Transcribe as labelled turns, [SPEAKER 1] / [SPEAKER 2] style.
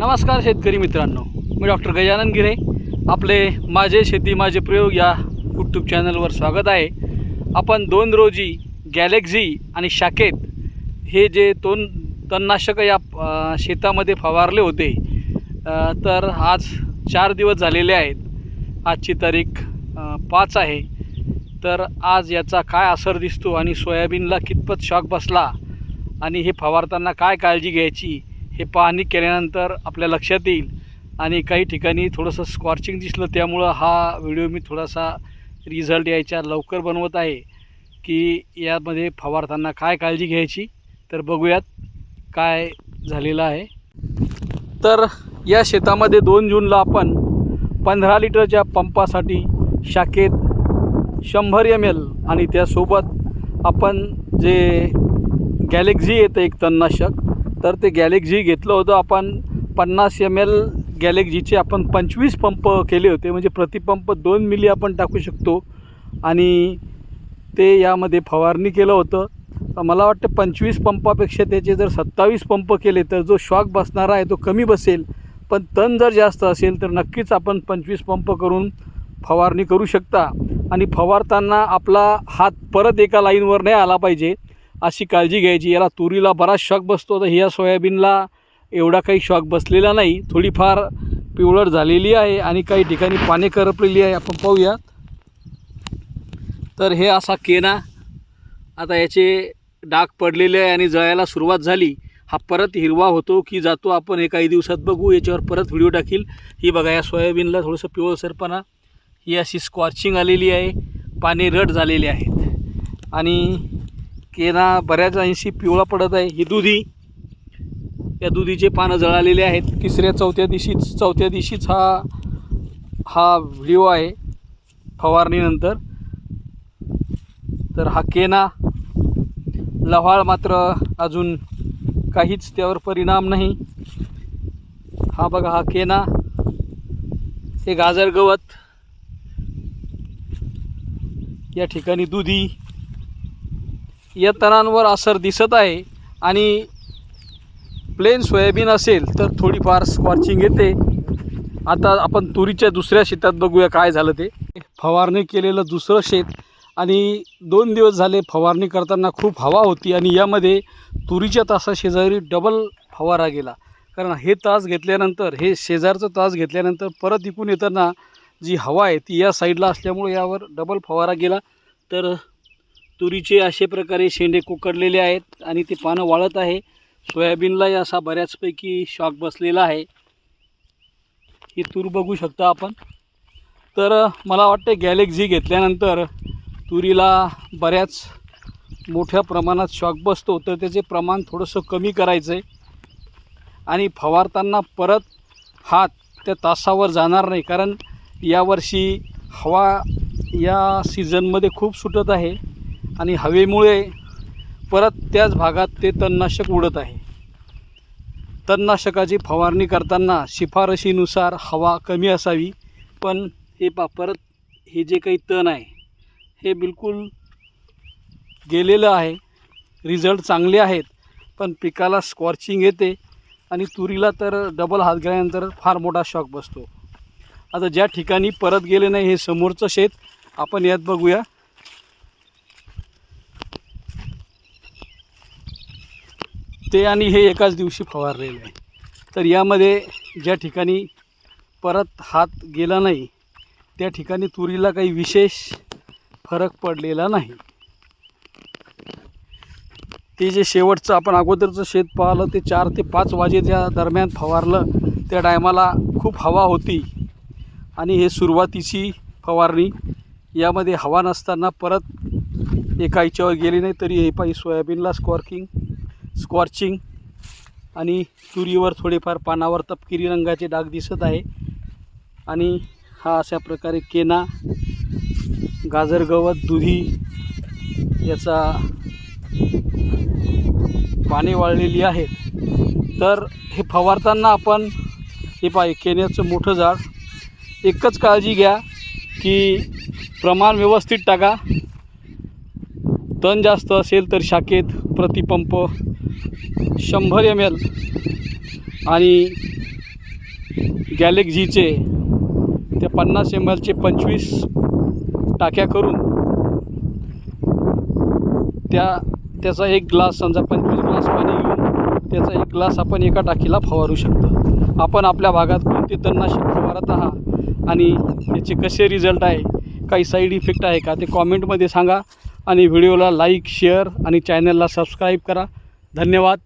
[SPEAKER 1] नमस्कार शेतकरी मित्रांनो मी डॉक्टर गजानन गिरे. आपले माझे शेती माझे प्रयोग या यूट्यूब चॅनलवर स्वागत आहे. आपण दोन रोजी गॅलेक्झी आणि शाकेत हे जे दोन तणनाशक या शेतामध्ये फवारले होते तर आज चार दिवस झालेले आहेत. आजची तारीख पाच आहे. तर आज याचा काय असर दिसतो आणि सोयाबीनला कितपत शॉक बसला आणि हे फवारताना काय काळजी घ्यायची हे पाहणी केल्यानंतर आपल्या लक्षात येईल. आणि काही ठिकाणी थोडंसं स्कॉर्चिंग दिसलं त्यामुळं हा व्हिडिओ मी थोडासा रिझल्ट यायच्या लवकर बनवत आहे की यामध्ये फवारताना काय काळजी घ्यायची तर बघूयात काय झालेलं आहे. तर या शेतामध्ये दोन जूनला आपण पंधरा लिटरच्या पंपासाठी शाखेत शंभर एम एल आणि त्यासोबत आपण जे गॅलेक्झी येतं एक तणनाशक तर ते गॅलेक्झी घेतलं होतं. आपण पन्नास एम एल गॅलेक्झीचे आपण पंचवीस पंप केले होते. म्हणजे प्रतिपंप दोन मिली आपण टाकू शकतो. आणि ते यामध्ये फवारणी केलं होतं. तर मला वाटतं पंचवीस पंपापेक्षा त्याचे जर सत्तावीस पंप केले तर जो शॉक बसणारा आहे तो कमी बसेल. पण तण जर जास्त असेल तर नक्कीच आपण पंचवीस पंप करून फवारणी करू शकता. आणि फवारताना आपला हात परत एका लाईनवर नाही आला पाहिजे. अशी काळजी घ्यायची. याला तुरीला बराच शॉक बसतो. तर ह्या सोयाबीनला एवढा काही शॉक बसलेला नाही. थोडीफार पिवळट झालेली आहे आणि काही ठिकाणी पाने करपलेली आहे. आपण पाहूयात तर हे असा केना. आता याचे डाग पडलेले आहे आणि जळायला सुरुवात झाली. हा परत हिरवा होतो की जातो आपण हे काही दिवसात बघू. याच्यावर परत व्हिडिओ टाकील. ही बघा या सोयाबीनला थोडंसं पिवळसरपणा ही अशी स्कॉर्चिंग आलेली आहे. पाने रट झालेले आहेत. आणि केना बऱ्याच ऐंशी पिवळा पडत आहे. ही दुधी या दुधीचे पानं जळालेले आहेत. तिसऱ्या चौथ्या दिवशीच चौथ्या दिवशीच हा हा व्हिडिओ आहे फवारणीनंतर. तर हा केना लव्हाळ मात्र अजून काहीच त्यावर परिणाम नाही. हा बघा हा केना हे गाजर गवत या ठिकाणी दुधी या तणांवर असर दिसत आहे आणि प्लेन सोयाबीन असेल तर थोडीफार स्कॉर्चिंग येते. आता आपण तुरीच्या दुसऱ्या शेतात बघूया काय झालं ते. फवारणी केलेलं दुसरं शेत आणि दोन दिवस झाले फवारणी करताना खूप हवा होती आणि यामध्ये तुरीच्या तासा शेजारी डबल फवारा गेला. कारण हे तास घेतल्यानंतर हे शेजारचं तास घेतल्यानंतर परत इकून येताना जी हवा आहे ती या साईडला असल्यामुळे यावर डबल फवारा गेला. तर तुरीचे असे प्रकारे शेंडे कुकडलेले आहेत आणि ते पानं वाळत आहे. सोयाबीनलाही असा बऱ्याचपैकी शॉक बसलेला आहे. ही तूर बघू शकता आपण. तर मला वाटतं गॅलेक्झी घेतल्यानंतर तुरीला बऱ्याच मोठ्या प्रमाणात शॉक बसतो. तर त्याचे प्रमाण थोडंसं कमी करायचं आहे आणि फवारताना परत हात त्या तासावर जाणार नाही. कारण यावर्षी हवा या सीझनमध्ये खूप सुटत आहे. आणि हवेमुळे परत त्याच भागात ते तणनाशक उडत आहे. तणनाशकाची फवारणी करताना शिफारशीनुसार हवा कमी असावी पण हे पा परत हे जे काही तण आहे हे बिलकुल गेलेलं आहे. रिझल्ट चांगले आहेत पण पिकाला स्कॉर्चिंग येते आणि तुरीला तर डबल हात गेल्यानंतर फार मोठा शॉक बसतो. आता ज्या ठिकाणी परत गेले नाही हे समोरचं शेत आपण यात बघूया. ते आणि हे एकाच दिवशी फवारलेलं आहे. तर यामध्ये ज्या ठिकाणी परत हात गेला नाही त्या ठिकाणी तुरीला काही विशेष फरक पडलेला नाही. ते जे शेवटचं आपण अगोदरचं शेत पाहिलं ते चार ते पाच वाजेच्या दरम्यान फवारलं त्या टायमाला खूप हवा होती. आणि हे सुरुवातीची फवारणी. यामध्ये हवा नसताना परत एका याच्यावर गेली नाही तरी हे पाहिजे सोयाबीनला स्कॉर्किंग स्कॉर्चिंग आणि चुरीवर थोडेफार पानावर तपकिरी रंगाचे डाग दिसत आहे. आणि हा अशा प्रकारे केना गाजर गवत दुधी याचा पाने वाळलेली आहेत. तर हे फवारताना आपण हे पाय केण्याचं मोठं झाड एकच काळजी घ्या की प्रमाण व्यवस्थित टाका. तण जास्त असेल तर शाखेत प्रतिपंप शंभर एम एल आणि गॅलेक्झीचे त्या पन्नास एम एलचे पंचवीस टाक्या करून त्या त्याचा एक ग्लास समजा पंचवीस ग्लास पाणी घेऊन त्याचा एक ग्लास आपण एका टाकीला फवारू शकतो. आपण आपल्या भागात कोणते तणनाशक फवारत आहात आणि त्याचे कसे रिझल्ट आहे काही साईड इफेक्ट आहे का ते कॉमेंटमध्ये सांगा आणि व्हिडिओला लाईक शेअर आणि चॅनलला सबस्क्राईब करा. धन्यवाद.